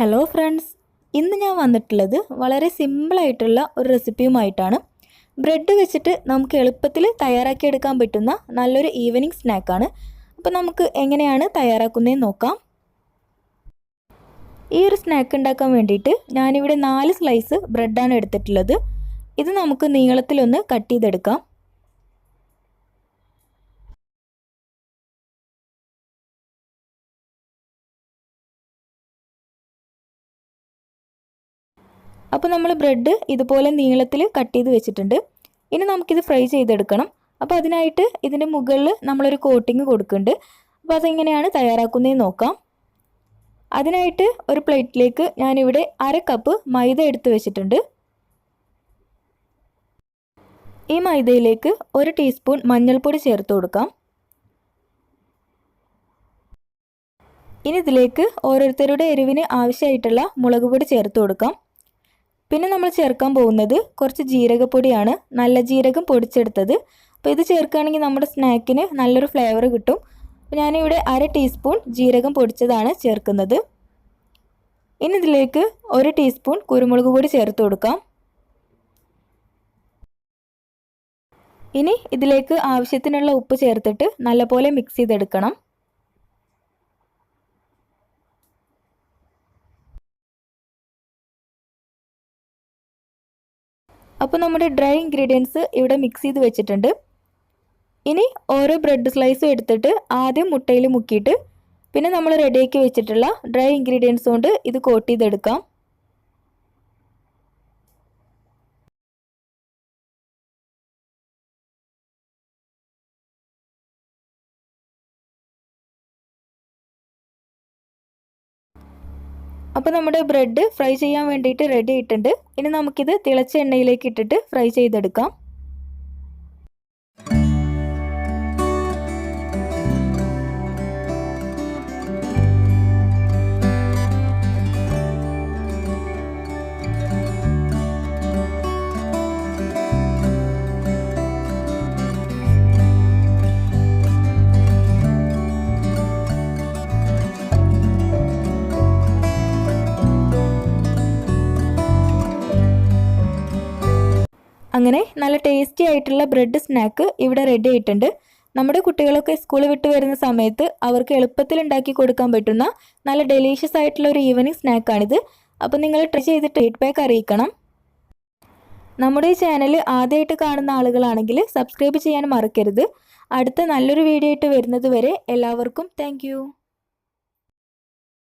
Hello friends ഇന്ന് ഞാൻ വന്നിട്ടുള്ളത് വളരെ സിമ്പിളായിട്ടുള്ള ഒരു റെസിപ്പിയുമായിട്ടാണ് ബ്രെഡ് വെച്ചിട്ട് നമുക്ക് എളുപ്പത്തിൽ തയ്യാറാക്കിയെടുക്കാൻ പറ്റുന്ന നല്ലൊരു ഈവനിങ് സ്നാക്കാണ് അപ്പോൾ നമുക്ക് എങ്ങനെയാണ് തയ്യാറാക്കുന്നതെന്ന് നോക്കാം. ഈ ഒരു സ്നാക്ക് ഉണ്ടാക്കാൻ വേണ്ടിയിട്ട് ഞാനിവിടെ നാല് സ്ലൈസ് ബ്രെഡാണ് എടുത്തിട്ടുള്ളത്. ഇത് നമുക്ക് നീളത്തിലൊന്ന് കട്ട് ചെയ്തെടുക്കാം. അപ്പോൾ നമ്മൾ ബ്രെഡ് ഇതുപോലെ നീളത്തിൽ കട്ട് ചെയ്ത് വെച്ചിട്ടുണ്ട്. ഇനി നമുക്കിത് ഫ്രൈ ചെയ്തെടുക്കണം. അപ്പോൾ അതിനായിട്ട് ഇതിന്റെ മുകളിൽ നമ്മളൊരു കോട്ടിങ് കൊടുക്കുന്നുണ്ട്. അപ്പോൾ അതെങ്ങനെയാണ് തയ്യാറാക്കുന്നതെന്ന് നോക്കാം. അതിനായിട്ട് ഒരു പ്ലേറ്റിലേക്ക് ഞാനിവിടെ അര കപ്പ് മൈദ എടുത്ത് വെച്ചിട്ടുണ്ട്. ഈ മൈദയിലേക്ക് ഒരു ടീസ്പൂൺ മഞ്ഞൾപ്പൊടി ചേർത്ത് കൊടുക്കാം. ഇനി ഇതിലേക്ക് ഓരോരുത്തരുടെ എരിവിന് ആവശ്യമായിട്ടുള്ള മുളക് പൊടി ചേർത്ത് കൊടുക്കാം. പിന്നെ നമ്മൾ ചേർക്കാൻ പോകുന്നത് കുറച്ച് ജീരകപ്പൊടിയാണ്. നല്ല ജീരകം പൊടിച്ചെടുത്തത്. അപ്പോൾ ഇത് ചേർക്കുകയാണെങ്കിൽ നമ്മുടെ സ്നാക്കിന് നല്ലൊരു ഫ്ലേവർ കിട്ടും. അപ്പോൾ ഞാനിവിടെ അര ടീസ്പൂൺ ജീരകം പൊടിച്ചതാണ് ചേർക്കുന്നത്. ഇനി ഇതിലേക്ക് ഒരു ടീസ്പൂൺ കുരുമുളക് പൊടി ചേർത്ത് കൊടുക്കാം. ഇനി ഇതിലേക്ക് ആവശ്യത്തിനുള്ള ഉപ്പ് ചേർത്തിട്ട് നല്ലപോലെ മിക്സ് ചെയ്തെടുക്കണം. അപ്പോൾ നമ്മുടെ ഡ്രൈ ഇൻഗ്രീഡിയൻസ് ഇവിടെ മിക്സ് ചെയ്ത് വെച്ചിട്ടുണ്ട്. ഇനി ഓരോ ബ്രെഡ് സ്ലൈസും എടുത്തിട്ട് ആദ്യം മുട്ടയിൽ മുക്കിയിട്ട് പിന്നെ നമ്മൾ റെഡിയാക്കി വെച്ചിട്ടുള്ള ഡ്രൈ ഇൻഗ്രീഡിയൻസ് കൊണ്ട് ഇത് കോട്ട് ചെയ്തെടുക്കാം. അപ്പോൾ നമ്മുടെ ബ്രെഡ് ഫ്രൈ ചെയ്യാൻ വേണ്ടിയിട്ട് റെഡി ആയിട്ടുണ്ട്. ഇനി നമുക്കിത് തിളച്ച എണ്ണയിലേക്ക് ഇട്ടിട്ട് ഫ്രൈ ചെയ്തെടുക്കാം. അങ്ങനെ നല്ല ടേസ്റ്റി ആയിട്ടുള്ള ബ്രെഡ് സ്നാക്ക് ഇവിടെ റെഡി ആയിട്ടുണ്ട്. നമ്മുടെ കുട്ടികളൊക്കെ സ്കൂൾ വിട്ട് വരുന്ന സമയത്ത് അവർക്ക് എളുപ്പത്തിൽ ഉണ്ടാക്കി കൊടുക്കാൻ പറ്റുന്ന നല്ല ഡെലീഷ്യസ് ആയിട്ടുള്ള ഒരു ഈവനിങ് സ്നാക്കാണിത് അപ്പോൾ നിങ്ങൾ ട്രൈ ചെയ്തിട്ട് ഫീഡ്ബാക്ക് അറിയിക്കണം. നമ്മുടെ ഈ ചാനൽ ആദ്യമായിട്ട് കാണുന്ന ആളുകളാണെങ്കിൽ സബ്സ്ക്രൈബ് ചെയ്യാൻ മറക്കരുത്. അടുത്ത നല്ലൊരു വീഡിയോ ആയിട്ട് വരുന്നത് വരെ എല്ലാവർക്കും താങ്ക്